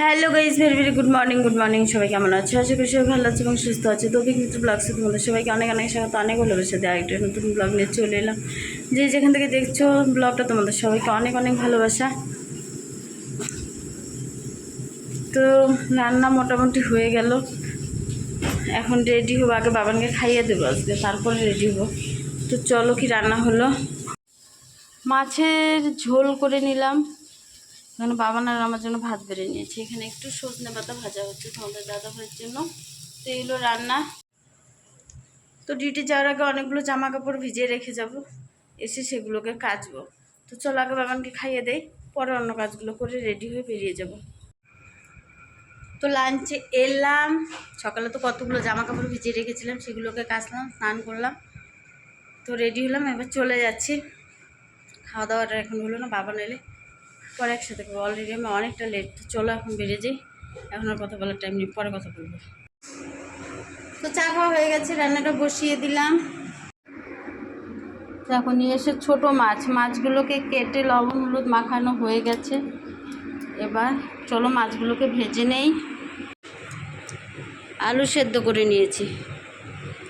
Hello guys very very good morning good morning সবাই কেমন আছে? আশা করি সবাই ভালো আছে এবং সুস্থ আছে। তো মিত্র ব্লগসে তোমাদের সবাইকে অনেক অনেক স্বাগত, অনেক ভালোবাসা। দেয় আরেকটা নতুন ব্লগ নিয়ে চলে এলাম। যে যেখান থেকে দেখছ ব্লগটা তোমাদের সবাইকে অনেক অনেক ভালোবাসা। তো রান্না মোটামুটি হয়ে গেল। এখন রেডি হব, আগে বাবানকে খাইয়ে দেবো আজকে, তারপরে রেডি হব। তো চলো কি রান্না হলো? মাছের ঝোল করে নিলাম। এখানে বাবা আর আমার জন্য ভাত বেড়ে নিয়েছে। এখানে একটু সজনে পাতা ভাজা হচ্ছে তোমাদের দাদা ভাইয়ের জন্য। তো এগুলো রান্না। তো ডিউটি যাওয়ার আগে অনেকগুলো জামা কাপড় ভিজিয়ে রেখে যাব। এসে সেগুলোকে কাচবো। তো চলো আগে বাবানকে খাইয়ে দেয় পরে অন্য কাজগুলো করে রেডি হয়ে বেরিয়ে যাব। তো লাঞ্চে এলাম। সকালে তো কতগুলো জামা কাপড় ভিজিয়ে রেখেছিলাম, সেগুলোকে কাচলাম, স্নান করলাম। তো রেডি হলাম, এবার চলে যাচ্ছি। খাওয়া দাওয়াটা এখন হলো না, বাবা এলে পরে একসাথে করব। অলরেডি আমি অনেকটা লেট চলো এখন বেরিয়ে যাই। এখন আর কথা বলার টাইম নেই। পরে কথা বলব। তো চা খাওয়া হয়ে গেছে। রান্নাটা বসিয়ে দিলাম। এখন নিয়ে এসে ছোটো মাছ। মাছগুলোকে কেটে লবণ, হলুদ মাখানো হয়ে গেছে। এবার চলো মাছগুলোকে ভেজে নেই। আলু সেদ্ধ করে নিয়েছি।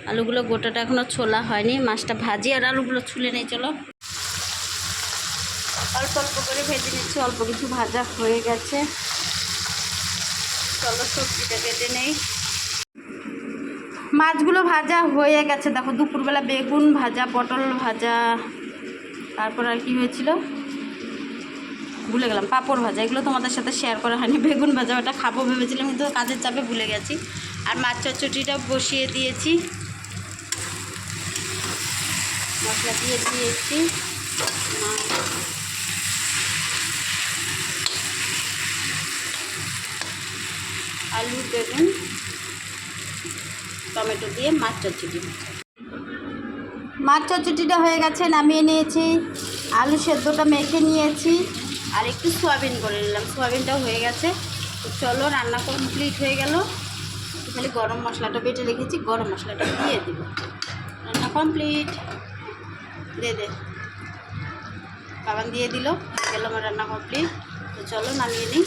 আলুগুলো গোটাটা এখনও ছোলা হয়নি। মাছটা ভাজি আর আলুগুলো ছুলে নেই। চলো। অল্প অল্প করে ভেজে নিচ্ছি, অল্প কিছু ভাজা হয়ে গেছে। চলো সবজিটা কেটে নেই। মাছগুলো ভাজা হয়ে গেছে, দেখো দুপুরবেলা বেগুন ভাজা, পটল ভাজা, তারপর আর কি হয়েছিল? ভুলে গেলাম, পাঁপড় ভাজা, এগুলো তোমাদের সাথে শেয়ার করা হয়নি, বেগুন ভাজা, ওটা খাব ভেবেছিলাম, কিন্তু কাজের চাপে ভুলে গেছি। আর মাছ চচ্চটিটা বসিয়ে দিয়েছি। মশলা দিয়ে দিয়েছি। আলু, বেগুন, টমেটো দিয়ে মাছ চচ্চড়ি। মাছ চচ্চড়িটা হয়ে গেছে, নামিয়ে নিয়েছি। আলু সেদ্ধটা মেখে নিয়েছি। আর একটু সোয়াবিন করে নিলাম। সোয়াবিনটাও হয়ে গেছে। চলো, রান্না কমপ্লিট হয়ে গেল। খালি গরম মশলাটা বেটে রেখেছি। গরম মশলাটা দিয়ে দিব। রান্না কমপ্লিট। দে দে। বাবান দিয়ে দিল। গেল আমার রান্না কমপ্লিট। তো চলো, নামিয়ে নিই।